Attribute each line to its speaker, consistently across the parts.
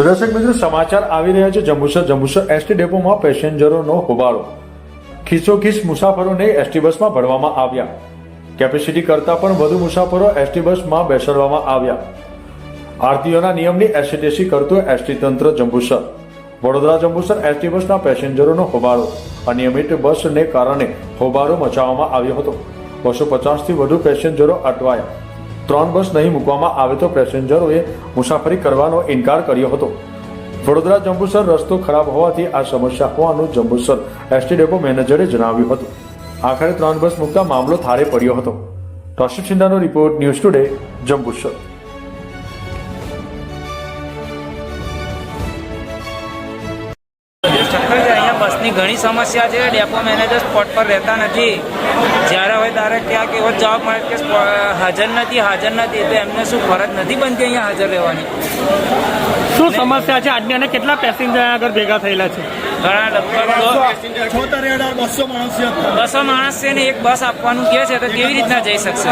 Speaker 1: તો દર્શક મિત્રો, સમાચાર આવી રહ્યા છે જંબુસર. જંબુસર એસટી ડેપોમાં પેસેન્જરોનો હોબાળો. ખીસોખીસ મુસાફરોને એસટી બસમાં ભરવામાં આવ્યા. કેપેસિટી કરતાં પણ વધુ મુસાફરો એસટી બસમાં બેસાડવામાં આવ્યા. આરતીઓના નિયમની એસટીટીસી કરતું એસટી તંત્ર જંબુસર. વડોદરા જંબુસર એસટી બસના પેસેન્જરોનો હોબાળો. અનિયમિત બસને કારણે હોબાળો મચાવવામાં આવ્યો હતો. બસો પચાસથી વધુ પેસેન્જરો અટવાયા. ત્રણ બસ નહીં મૂકવામાં આવે તો પેસેન્જરોએ મુસાફરી કરવાનો ઇનકાર કર્યો હતો. વડોદરા જંબુસર રસ્તો ખરાબ હોવાથી આ સમસ્યા હોવાનું જંબુસર એસટી ડેપો મેનેજરે જણાવ્યું હતું. આખરે ત્રણ બસ મૂકતા મામલો થાળે પડ્યો હતો. કૌશિક સિંધાનો રિપોર્ટ ન્યૂઝ ટુડે, જંબુસર.
Speaker 2: બસની ઘણી સમસ્યા છે ડેપો મેનેજર સ્પોટ પર રહેતા નથી. જ્યારે હવે તારે ક્યાંક એવો જવાબ મળે કે સ્પો- હાજર નથી હાજર નથી તો એમને શું ફરજ નથી બનતી અહીંયા હાજર રહેવાની?
Speaker 3: શું સમસ્યા છે? આજની અને કેટલા પેસેન્જર આગળ ભેગા થયેલા છે?
Speaker 2: ઘણા લગભગ
Speaker 4: બસો માણસ છે
Speaker 2: બસો માણસ છે ને એક બસ આપવાનું કહે છે તો કેવી રીતના જઈ શકશે?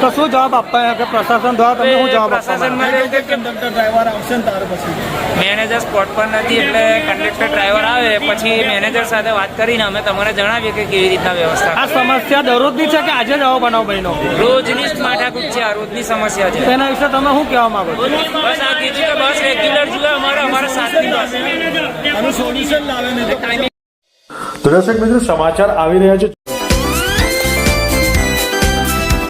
Speaker 3: તો શું જવાબ આપવા કે પ્રશાસન દ્વારા તમે શું જવાબ આપવા
Speaker 2: પ્રશાસનમાં કે
Speaker 4: કંડક્ટર ડ્રાઈવર આવશે ને તાર પછી?
Speaker 2: મેનેજર સ્પોટ પર નથી એટલે કંડક્ટર ડ્રાઈવર આવે પછી મેનેજર સાથે વાત કરીને અમે તમને જણાવીએ કે કેવી રીતના વ્યવસ્થા
Speaker 3: આ સમસ્યા દરરોજની છે કે આજે જ આવો બનાવ બન્યો?
Speaker 2: રોજની માથાકૂટ છે આ રોજની સમસ્યા છે.
Speaker 3: તેના વિશે તમે શું કહેવા માંગો છો?
Speaker 2: બસ આ કીધું કે બસ રેગ્યુલર જુએ અમારે અમારા સાથની બસ.
Speaker 4: આનું સોલ્યુશન લાવે ને તો
Speaker 1: તો દર્શક મિત્રો સમાચાર આવી રહ્યા છે.